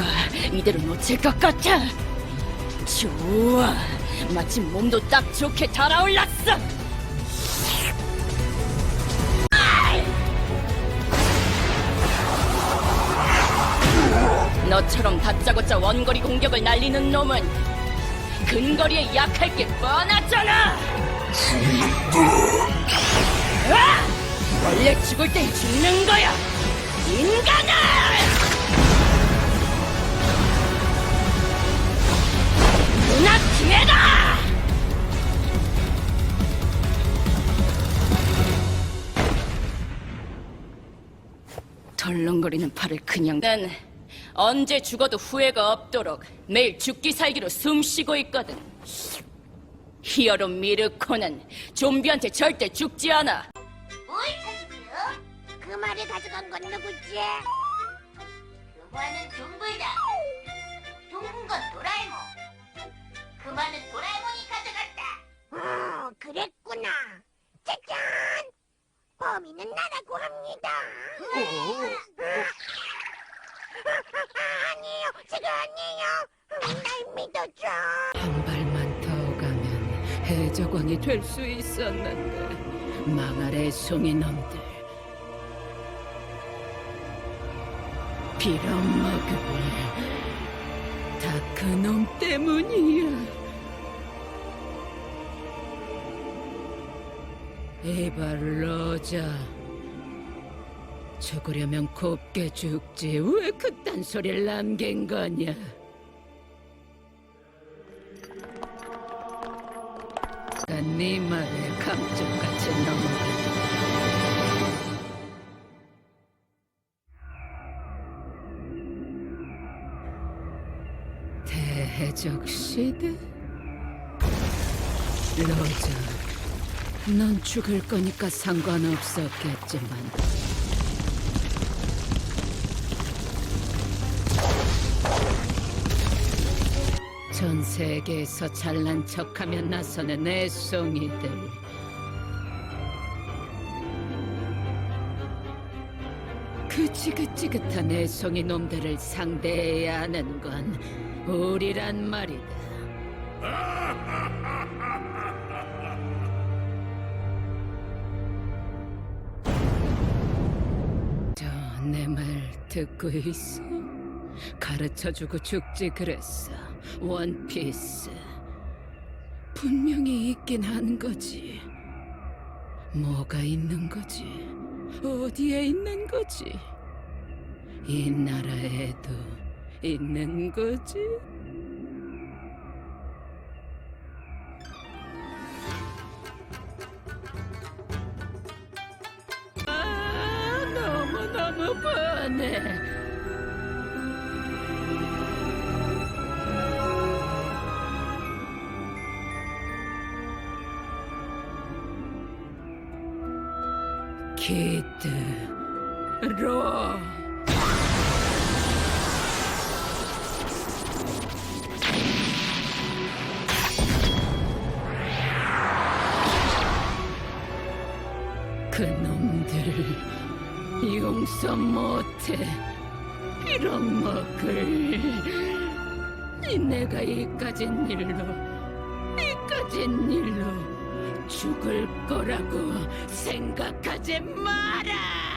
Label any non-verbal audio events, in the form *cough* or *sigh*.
아, 이대로 놓칠 것 같아. 좋아. 마침 몸도 딱 좋게 달아올랐어. 너처럼 다짜고짜 원거리 공격을 날리는 놈은 근거리에 약할 게 뻔하잖아. 아! 원래 죽을 땐 죽는 거야. 인간아! 덜렁거리는 팔을 그냥 난 언제 죽어도 후회가 없도록 매일 죽기 살기로 숨쉬고 있거든 히어로 미르코는 좀비한테 절대 죽지 않아 뭘 찾으세요? 그 말을 가져간 건 누구지? 그 말은 동물다. 동물 건 도라에몽. 그 말은 도라에몽이 가져갔다. 어, 그랬구나. 짜잔! 범인은 나라고 합니다. 아니에요, 제가 아니에요. 날 믿어줘. 한 발만 더 가면 해적왕이 될 수 있었는데 망할의 송이 놈들 빌어먹을 다 그놈 때문이야 에발로자 죽으려면 곱게 죽지 왜 그딴 소리를 남긴 거냐 네 말에 감쪽같이 넘어간다. 대해적 시대? 로저, 넌 죽을 거니까 상관없었겠지만. 전 세계에서 잘난 척하며 나서는 애송이들. 그 지긋지긋한 애송이 놈들을 상대해야 하는 건 우리란 말이다 *laughs* 내 말 듣고 있어? 가르쳐주고 죽지 그랬어. 원피스. 분명히 있긴 한 거지. 뭐가 있는 거지? 어디에 있는 거지? 이 나라에도 있는 거지 Зупини! Кіт. Ро. Кномдель. 용서 못해. 빌어먹을. 이 내가 이까진 일로 이까진 일로 죽을 거라고 생각하지 마라